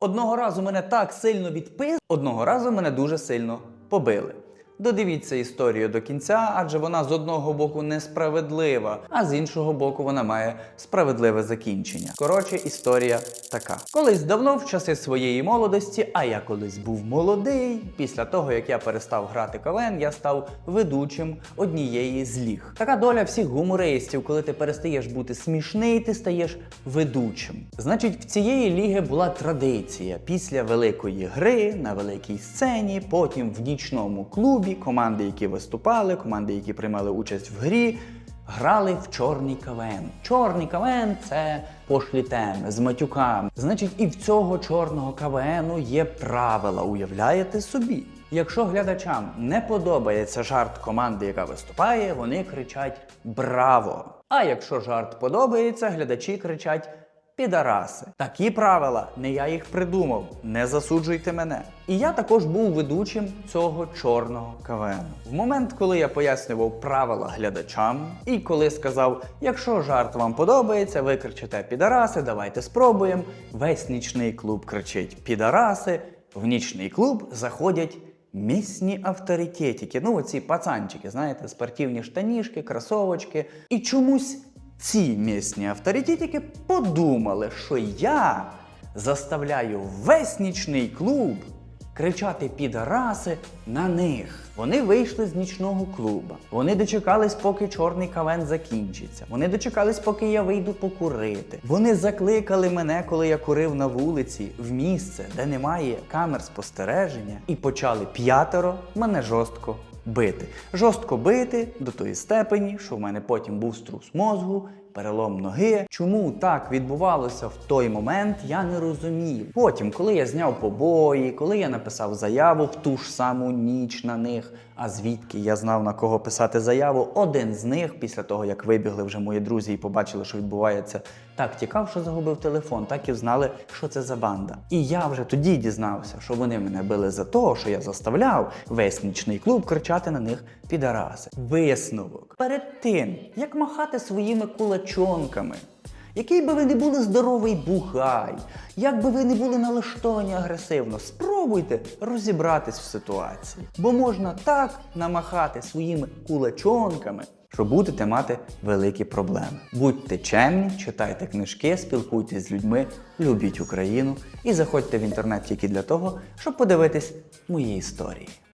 Одного разу мене так сильно відпис, одного разу мене дуже сильно побили. Додивіться історію до кінця, адже вона з одного боку несправедлива, а з іншого боку вона має справедливе закінчення. Коротше, історія така. Колись давно, в часи своєї молодості, а я колись був молодий. Після того, як я перестав грати КВН, я став ведучим однієї з ліг. Така доля всіх гумористів, коли ти перестаєш бути смішний, ти стаєш ведучим. Значить, в цієї ліги була традиція після великої гри на великій сцені, потім в нічному клубі команди, які виступали, команди, які приймали участь в грі. Грали в чорний КВН. Чорний КВН це пошлі теми з матюками. Значить, і в цього чорного КВНу є правила. Уявляєте собі? Якщо глядачам не подобається жарт команди, яка виступає, вони кричать Браво! А якщо жарт подобається, глядачі кричать Підараси. Такі правила, не я їх придумав. Не засуджуйте мене. І я також був ведучим цього чорного КВН. В момент, коли я пояснював правила глядачам, і коли сказав, якщо жарт вам подобається, ви кричите підараси, давайте спробуємо. Весь нічний клуб кричить підараси. В нічний клуб заходять місні авторитетики. Ну, оці пацанчики, знаєте, спортивні штанішки, кросовочки. І чомусь ці місні авторитетики подумали, що я заставляю весь нічний клуб кричати підараси на них. Вони вийшли з нічного клуба. Вони дочекались, поки чорний кавен закінчиться. Вони дочекались, поки я вийду покурити. Вони закликали мене, коли я курив на вулиці, в місце, де немає камер спостереження, і почали п'ятеро мене жорстко бити. Жорстко бити до тої степені, що в мене потім був струс мозгу, перелом ноги. Чому так відбувалося в той момент, я не розумів. Потім, коли я зняв побої, коли я написав заяву в ту ж саму ніч на них, а звідки я знав на кого писати заяву, один з них, після того як вибігли вже мої друзі і побачили, що відбувається, так тікав, що загубив телефон, так і знали, що це за банда. І я вже тоді дізнався, що вони мене били за те, що я заставляв весь нічний клуб кричати на них підараси. Висновок. Перед тим, як махати своїми кулачонками, який би ви не були здоровий бугай, як би ви не були налаштовані агресивно, спробуйте розібратись в ситуації. Бо можна так намахати своїми кулачонками, що будете мати великі проблеми. Будьте чемні, читайте книжки, спілкуйтесь з людьми, любіть Україну і заходьте в інтернет тільки для того, щоб подивитись мої історії.